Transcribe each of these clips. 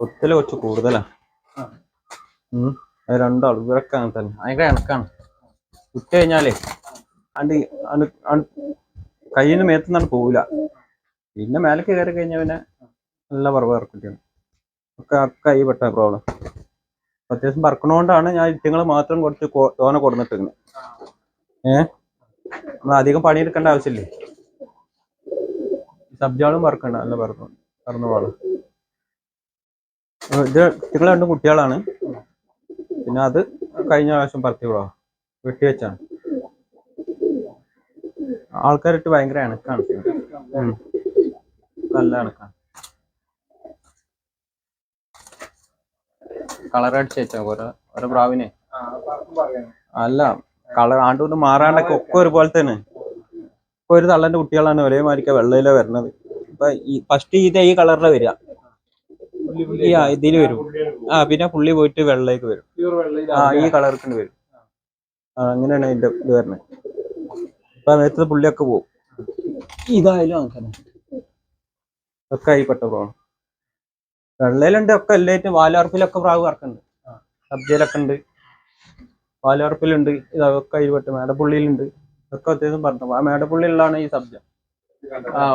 കൊത്തൽ കൊച്ചു കൂടുതലാണ്. അത് രണ്ടാളും. ഇവരൊക്കെ അങ്ങനെ തന്നെ. ഭയങ്കര ഇണക്കാണ് വിട്ട് കഴിഞ്ഞാലേ അണ്ട് കയ്യിന് മേത്തുനിന്നാണ് പോവില്ല പിന്നെ മേലേക്ക് കയറി കഴിഞ്ഞാൽ പിന്നെ നല്ല പറവ് ഇറക്കിട്ടാണ് ഒക്കെ കൈ പെട്ട പ്രോബ്ലം അത്യാവശ്യം പറക്കണോണ്ടാണ് ഞാൻ ഇറ്റങ്ങൾ മാത്രം കുറച്ച് തോന കൊടുന്നിട്ടിരുന്നത് ഏഹ് നമ്മൾ അധികം പണിയെടുക്കേണ്ട ആവശ്യമില്ലേ? സബ്ജാളും പറക്കണ്ട. നല്ല പറക്കും. പറന്നു പോകണം ഇത് കുട്ടികൾ രണ്ടും കുട്ടികളാണ്. പിന്നെ അത് കഴിഞ്ഞ പ്രാവശ്യം പറത്തി വിടാം വെട്ടി വെച്ചാണ്. ആൾക്കാരിട്ട് ഭയങ്കര ഇണക്കാണ് നല്ല ഇണക്കാണ് കളർ അടിച്ച് ഓരോ ഓരോ പ്രാവിനെ അല്ല കളർ ആണ്ടുകൊണ്ട് മാറാണ്ടൊക്കെ ഒക്കെ ഒരുപോലെ തന്നെ. ഇപ്പൊ ഒരു തള്ളന്റെ കുട്ടികളാണ് ഒരേ മാതിരിക്ക വെള്ളയില വരണത്. ഇപ്പൊ ഈ ഫസ്റ്റ് ഇത് ഈ കളറിലെ വരിക. ആ, ഇതിൽ വരും. ആ പിന്നെ പുള്ളി പോയിട്ട് വെള്ളയിലേക്ക് വരും. ആ ഈ കളർക്ക് വരും. ആ അങ്ങനെയാണ് അതിന്റെ ഇത് വരുന്നത്. അപ്പൊ നേരത്തെ പുള്ളിയൊക്കെ പോകും ഇതായാലും അങ്ങനെ ഒക്കെ ആയി പെട്ട പ്രാവ് വെള്ളയിലുണ്ട് ഒക്കെ എല്ലായിട്ടും. വാലാർപ്പിലൊക്കെ പ്രാവ് കറക്കുന്നുണ്ട്. സബ്ജയിലൊക്കെ ഉണ്ട്. വാലാർപ്പിലുണ്ട്. ഇതൊക്കെ അതിൽ പെട്ട്. മേടപ്പുള്ളിയിലുണ്ട്. ഒക്കെ അത്യാവശ്യം പറഞ്ഞു. ആ മേടപ്പുള്ളിയിലാണ് ഈ സബ്ജ. ആ.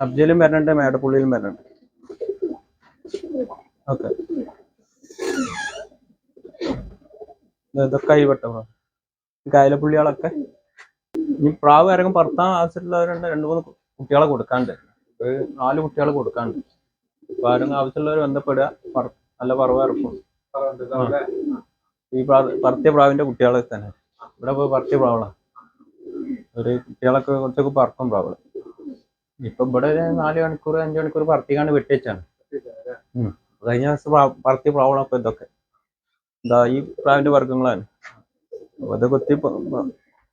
സബ്ജയിലും വരണുണ്ട് മേടപ്പുള്ളിയിലും വരുന്നുണ്ട്. ഓക്കെ. ഇതൊക്കെ പ്രാവ് കായലപ്പുള്ളികളൊക്കെ? ഇനി പ്രാവ് ആരെങ്കിലും പറത്താൻ ആവശ്യമുള്ളവരുണ്ട് രണ്ട് മൂന്ന് കുട്ടികളെ കൊടുക്കാണ്ട് ഒരു നാല് കുട്ടികളെ കൊടുക്കാണ്ട് അപ്പൊ ആരെങ്കിലും ആവശ്യമുള്ളവർ ബന്ധപ്പെടുക നല്ല പറവ് ഇറക്കും. ഈ പറത്തിയ പ്രാവിന്റെ കുട്ടികളെ തന്നെ. ഇവിടെ പോയി പറത്തിയ പ്രാവളാണ് ഒരു കുട്ടികളൊക്കെ കുറച്ചൊക്കെ പറക്കും പ്രാവൾ ഇപ്പൊ ഇവിടെ ഒരു നാല് മണിക്കൂർ അഞ്ചു മണിക്കൂർ പറത്തിക്കാണ്ട് വെട്ടിവെച്ചാണ്. കഴിഞ്ഞ ദിവസം പറത്തിയ അപ്പൊ ഇതൊക്കെ. ഇതാ ഈ പ്രാവിന്റെ വർഗങ്ങളാണ് ഇത് കൊത്തി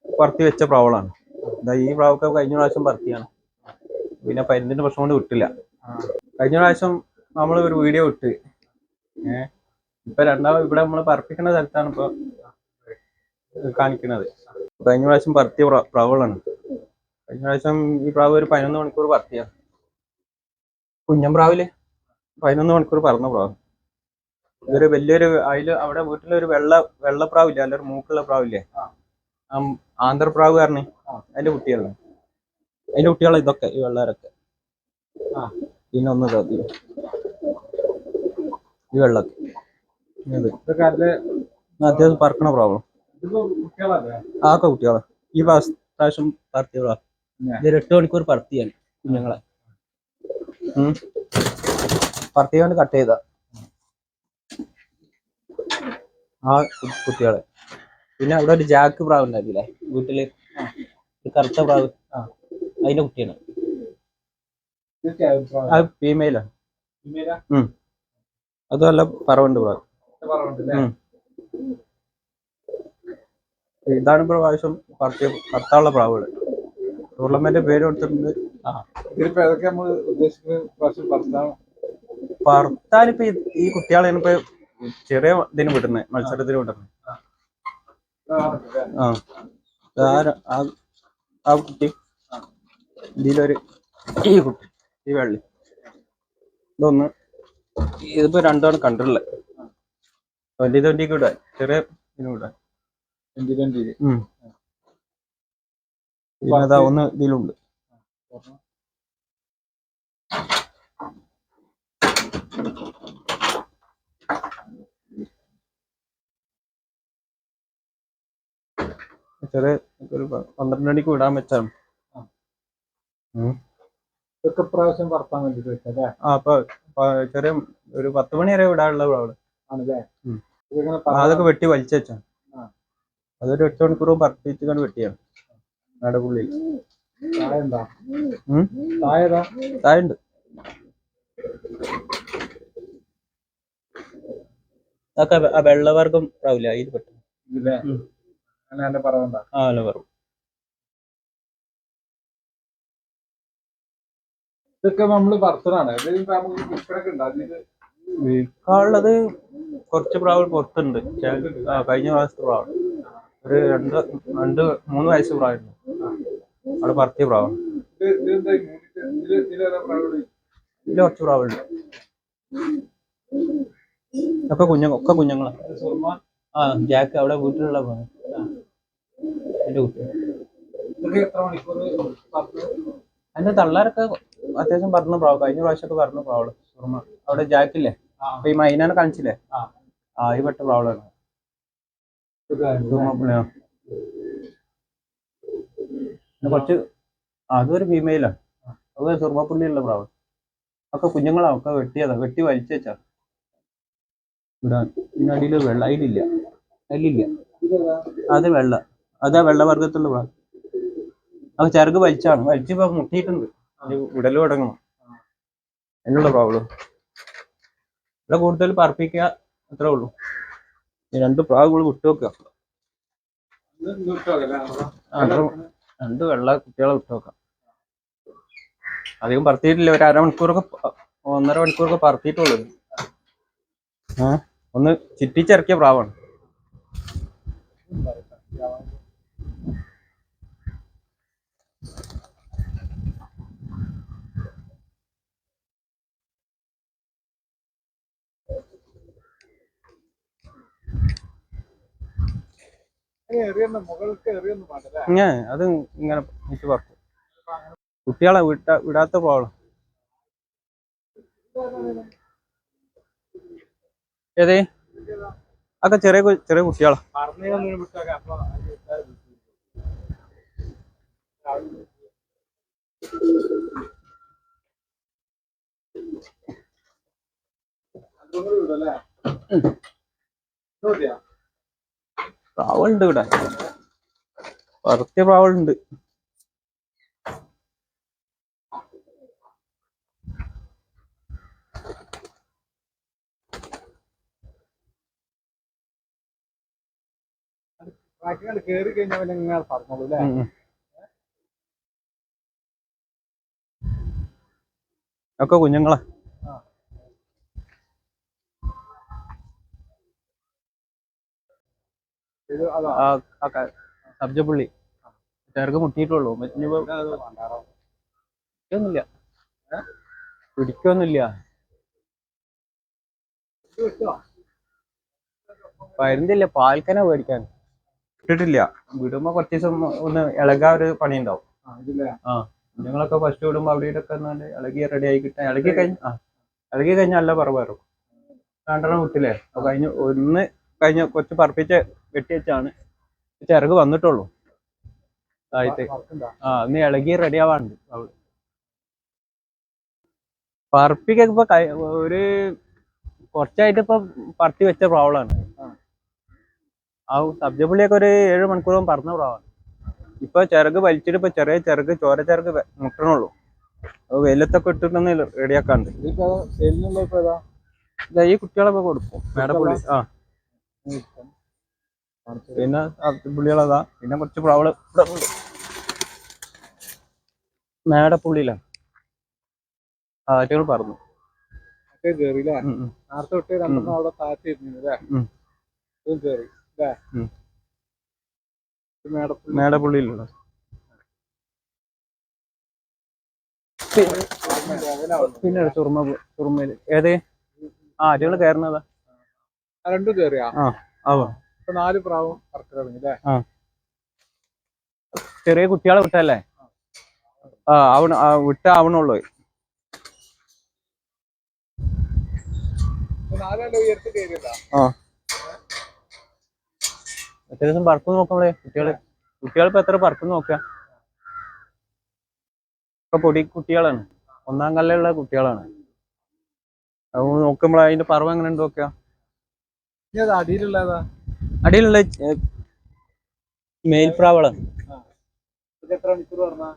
പറത്തി വെച്ച പ്രാവളാണ് ഇതാ ഈ പ്രാവൊക്കെ കഴിഞ്ഞ പ്രാവശ്യം പറത്തിയാണ്. പിന്നെ പരിന്തിന്റെ പ്രശ്നം കൊണ്ട് വിട്ടില്ല. കഴിഞ്ഞ പ്രാവശ്യം നമ്മൾ ഒരു വീഡിയോ ഇട്ട്. ഏഹ് ഇപ്പൊ രണ്ടാമത് ഇവിടെ നമ്മൾ പറപ്പിക്കുന്ന സ്ഥലത്താണ് ഇപ്പൊ കാണിക്കുന്നത് കഴിഞ്ഞ പ്രാവശ്യം പറത്തിയ പ്ര- പ്രാവുകളാണ് കഴിഞ്ഞ പ്രാവശ്യം ഈ പ്രാവ് ഒരു പതിനൊന്ന് മണിക്കൂർ പറത്തിയാണ് കുഞ്ഞം പ്രാവിൽ പതിനൊന്ന് മണിക്കൂർ പറഞ്ഞു പ്രാവ് ഇതൊരു വലിയൊരു അതിൽ അവിടെ വീട്ടിലൊരു വെള്ള വെള്ളപ്രാവില്ലേ? അല്ല ഒരു മൂക്കുള്ള പ്രാവില്ലേ? ആന്ധ്രപ്രാവ് കാരണം അതിന്റെ കുട്ടികളെ അതിന്റെ കുട്ടികളെ ഇതൊക്കെ ഈ വെള്ളാരൊക്കെ. പിന്നെ ഒന്ന് ഇത്. ഈ വെള്ളൊക്കെ ഇത്. അത്യാവശ്യം പറക്കണ പ്രോബ്ലം ആക്കെ കുട്ടികളെ. ഈ പ്രാവശ്യം പറത്തിയതാ. ഇതൊരു എട്ട് മണിക്കൂർ പറത്തിയാണ് കുഞ്ഞുങ്ങളെ. ഉം. പറത്തിയാണ്ട് കട്ട് ചെയ്ത. ആ കുട്ടികളെ. പിന്നെ അവിടെ ഒരു ജാക്ക് പ്രാവ് ഉണ്ടാക്കില്ലേ വീട്ടിൽ. ഒരു കറുത്ത പ്രാവ്. ആ. അതിന്റെ കുട്ടിയാണ്. അത് ഫീമെയിലാണ് അത് നല്ല പറവുണ്ട് പ്രാവ്. ഇതാണ് പ്രാവശ്യം പറത്തിയ കറുത്താനുള്ള പ്രാവുകൾ. ടൂർണമെന്റ് പേര് കൊടുത്തിട്ടുണ്ട്. ആ. ഇതിലിപ്പോ ഏതൊക്കെ നമ്മൾ ഉദ്ദേശിക്കുന്നത്? പ്രാവശ്യം പറത്താൻ പറത്താനിപ്പോ ഈ- ഈ കുട്ടികളെ ഇപ്പൊ ചെറിയ ഇതിന് വിടുന്നത് മത്സരത്തിന് വിടുന്നത് ആ. ആ കുട്ടി. ഇതിലൊരു ഈ കുട്ടി ഈ വെള്ളി. ഇതൊന്ന് ഇതിപ്പോ രണ്ടാണ് കണ്ടിട്ടുള്ളത് ട്വന്റി ട്വന്റിക്ക് വിടാൻ ചെറിയ ഇതിന് വിടാൻ. ട്വന്റി ട്വന്റി ഉം. ഒന്ന് ഇതിലുണ്ട്. ചെറിയ ഒരു പന്ത്രണ്ട് മണിക്ക് വിടാൻ വെച്ചാണ് ഇതൊക്കെ പ്രാവശ്യം പറത്താൻ വേണ്ടിട്ട് വെച്ചല്ലേ ആ അപ്പൊ പ- ചെറിയ ഒരു പത്ത് മണി വരെ വിടാനുള്ള അവിടെ ആണല്ലേ? അതൊക്കെ വെട്ടി വലിച്ചു വെച്ചാണ്. അതൊരു എട്ട് മണിക്കൂർ പറപ്പിച്ച് കണ്ട് വെട്ടിയാണ്. നടപുള്ളിയിൽ തായുണ്ട് അതൊക്കെ ആ വെള്ളവർഗം ആവില്ല അതിൽ പെട്ടു. ഇതൊക്കെ പറത്തലാണ് വിൽക്കാനുള്ളത് കുറച്ച് പ്രാവ് പുറത്തുണ്ട്. ആ, കഴിഞ്ഞ പ്രാവശ്യത്തെ പ്രാവ് ഒരു രണ്ട് രണ്ട് മൂന്ന് വയസ്സ് പ്രാവുണ്ട് അവിടെ പറത്തിയ പ്രാവാണ്. ഇല്ല ഇതിൽ കുറച്ച് പ്രാവുണ്ട്. ഒക്കെ കുഞ്ഞ ഒക്കെ കുഞ്ഞുങ്ങളാണ് ആ ജാക്ക് അവിടെ വീട്ടിലുള്ള പ്രാവ്. എന്റെ കുട്ടി. ഇതൊക്കെ എത്ര മണിക്കൂർ അതിന്റെ തള്ളാരൊക്കെ അത്യാവശ്യം പറഞ്ഞു പ്രാവ്. കഴിഞ്ഞ പ്രാവശ്യമൊക്കെ പറഞ്ഞു പ്രാവൾ സുറുമ അവിടെ ജാക്കില്ലേ. അപ്പൊ ഈ മൈനാനെ കാണിച്ചില്ലേ? ആ. ഈ പെട്ട പ്രാവളാണ് കുറച്ച് അതൊരു ഫീമെയിലാണ് അത് സുർമ്മപ്പുള്ളിയുള്ള പ്രാവ്. ഒക്കെ കുഞ്ഞുങ്ങളാ. ഒക്കെ വെട്ടിയതാ. വെട്ടി വലിച്ചു വെച്ചാ ഇടാൻ പിന്നെ അടിയിൽ വെള്ള. അതിലില്ല. അതിലില്ല. അത് വെള്ള. അതാ വെള്ളവർഗത്തുള്ള പ്രാവ് അത് ചിറക് വലിച്ചാണ്. വലിച്ചിപ്പോ മുട്ടിയിട്ടുണ്ട്. അത് ഉടൽ തുടങ്ങണം. എന്നുള്ള പ്രോബ്ലം ഇവിടെ കൂടുതൽ പറപ്പിക്കുക അത്രേ ഉള്ളൂ. രണ്ട് പ്രാവുകൾ വിട്ടുവെക്കുക ഇത് ഇന്ന് ആ, രണ്ട് വെള്ള കുട്ടികളെ വിട്ടുവെക്കാം അധികം പറത്തിയിട്ടില്ല. ഒരു അരമണിക്കൂറൊക്കെ ഒന്നര മണിക്കൂറൊക്കെ പറത്തിയിട്ടുള്ളത് ഒന്ന് ചിറ്റിച്ചിറക്കിയ പ്രാവാണ്. ഞാൻ അത് ഇങ്ങനെ പറക്കും. കുട്ടികളെ വിട്ട വിടാത്ത പോകണം ഏതേ? അതൊക്കെ ചെറിയ ചെറിയ കുട്ടികളാ. ചോദ്യ വിടല്ലേ? പ്രാവുണ്ട് ഇവിടെ. പറത്തിയ പ്രാവുണ്ട്. ബാക്കിയാണ് കേറി കഴിഞ്ഞാൽ പിന്നെ ഇങ്ങനെ പറഞ്ഞോളൂ അല്ലേ? ഉം ഉം. ഒക്കെ കുഞ്ഞുങ്ങളാ. സബ്ജപ്പുള്ളി ചേർക്ക് മുട്ടിയിട്ടുള്ളൂ. പിടിക്കൊന്നുമില്ല. പിടിക്കൊന്നുമില്ല. വരുന്നില്ല. പാൽക്കന മേടിക്കാൻ. ഇട്ടിട്ടില്ല. വിടുമ്പോ കുറച്ച് ദിവസം ഒന്ന് ഇളകാ ഒരു പണി ഉണ്ടാവും ആ. ഞങ്ങളൊക്കെ ഫസ്റ്റ് വിടുമ്പോ അവിടെ ഇവിടെയൊക്കെ ഒന്നാണ്ട് ഇളകി റെഡി ആയി കിട്ടാൻ ഇളകി കഴിഞ്ഞ ആ. ഇളകി കഴിഞ്ഞാൽ നല്ല പറവ് വരും രണ്ടെണ്ണം വിട്ടില്ലേ? അപ്പൊ കഴിഞ്ഞ് ഒന്ന് കഴിഞ്ഞ കൊച്ചു പറപ്പിച്ച് വെട്ടി വെച്ചാണ്. ചിറക് വന്നിട്ടുള്ളൂ. ആയിട്ട് ആ ഇന്ന് ഇളകി റെഡി ആവാണ്ട് അവൾ. പറപ്പിക്കൊക്കെ ഇപ്പൊ ഒരു കുറച്ചായിട്ട് ഇപ്പൊ പറത്തി വെച്ച പ്രാവളാണ്. ആ സബ്ജപ്പുള്ളിയൊക്കെ ഒരു ഏഴ് മണിക്കൂറും പറന്ന പ്രാവാണ്. ഇപ്പൊ ചിറക് വലിച്ചിട്ട് ഇപ്പൊ ചെറിയ ചിറക് ചോര ചിറക് മുട്ടണുള്ളൂ. അത് വെയിലത്തൊക്കെ ഇട്ടിട്ടൊന്ന് റെഡിയാക്കാണ്ട് ഈ കുട്ടികളൊക്കെ കൊടുക്കും. മേടപ്പുള്ളി. ആ. പിന്നെ പുള്ളികളതാ പിന്നെ കുറച്ച് പ്രാവൾ ആ ആറ്റുകൾ പറഞ്ഞു. നേരത്തെ തൊട്ട് രണ്ടെണ്ണം അവിടെ താഴ്ത്തിരുന്നു അല്ലേ കേറി അല്ലേ മേടപ്പുള്ളിയിലുള്ള. പിന്നെ ചുറുമ ചുറുമയിൽ. ഏത്? ആ ആറ്റുകൾ കയറുന്നതാ. രണ്ടും കേറിയാ? ആ. ഇപ്പൊ നാല് പ്രാവും പറക്കി തുടങ്ങി അല്ലേ? ചെറിയ കുട്ടികളെ വിട്ടല്ലേ? ആ വിട്ട ആവണുള്ളൂ ആ. അത്യാവശ്യം പറക്കും നോക്കണേ കുട്ടികൾ? കുട്ടികൾ ഇപ്പൊ എത്ര പറക്കും നോക്കുക ഒക്കെ പൊടി കുട്ടികളാണ്. ഒന്നാം കല്ലുള്ള കുട്ടികളാണ്. അത് നോക്കുമ്പോൾ അതിന്റെ പറവ് എങ്ങനെ ഉണ്ട് നോക്കുക അടിയിലുള്ളതാ? അടിയിലുള്ള മേൽപ്രാവളം പറഞ്ഞാ?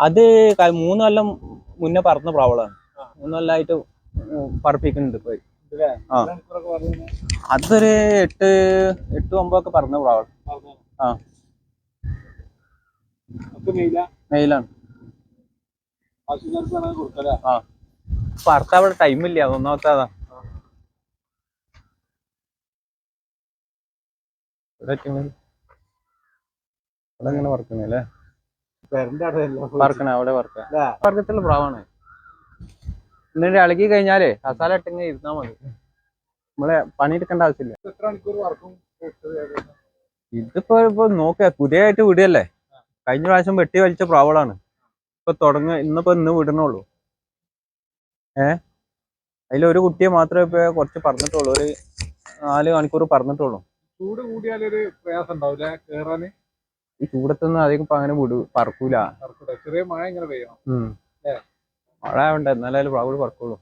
അത് മൂന്ന് കൊല്ലം മുന്നേ പറന്ന പ്രാവളാണ് മൂന്ന് കൊല്ലമായിട്ട് പറപ്പിക്കുന്നുണ്ട് ആ. പറഞ്ഞു അതൊരു എട്ട് എട്ട് ഒമ്പതൊക്കെ പറന്ന പ്രാവളം ആ. മെയിലാണ്. ആ. പറത്താവിടെ ടൈമില്ല ഒന്നാമത്തെ അതാ ഇവിടെ ഇങ്ങനെ പറക്കണേ അല്ലേ അവിടെ എല്ലാം പറക്കണേ അവിടെ പറക്ക അല്ലേ? വർഗത്തിലുള്ള പ്രാവാണ്. എന്നിട്ട് ഇളകി കഴിഞ്ഞാലേ കസാല ഇട്ടിങ്ങനെ ഇരുന്നാ മതി. നമ്മളെ പണിയെടുക്കേണ്ട ആവശ്യമില്ല? ഇതിപ്പോ ഇപ്പൊ നോക്ക പുതിയതായിട്ട് വിടുകയല്ലേ കഴിഞ്ഞ പ്രാവശ്യം വെട്ടി വലിച്ച പ്രാവളാണ് ഇപ്പൊ തുടങ്ങ ഇന്നിപ്പോ ഇന്ന് വിടണുള്ളൂ ഏ? അതിലൊരു കുട്ടിയെ മാത്രമേ ഇപ്പൊ കുറച്ച് പറഞ്ഞിട്ടുള്ളൂ. ഒരു നാല് മണിക്കൂർ പറഞ്ഞിട്ടുള്ളൂ. ചൂട് കൂടിയാലൊരു പ്രയാസം ഉണ്ടാവില്ല കേറാന്? ഈ ചൂടത്തൊന്നും അധികം ഇപ്പൊ അങ്ങനെ വിടു പറക്കൂല. ചെറിയ മഴ ഇങ്ങനെ പെയ്യണം. മഴ ആവണ്ട എന്നാലും പ്രാവുകൾ പറക്കുള്ളൂ.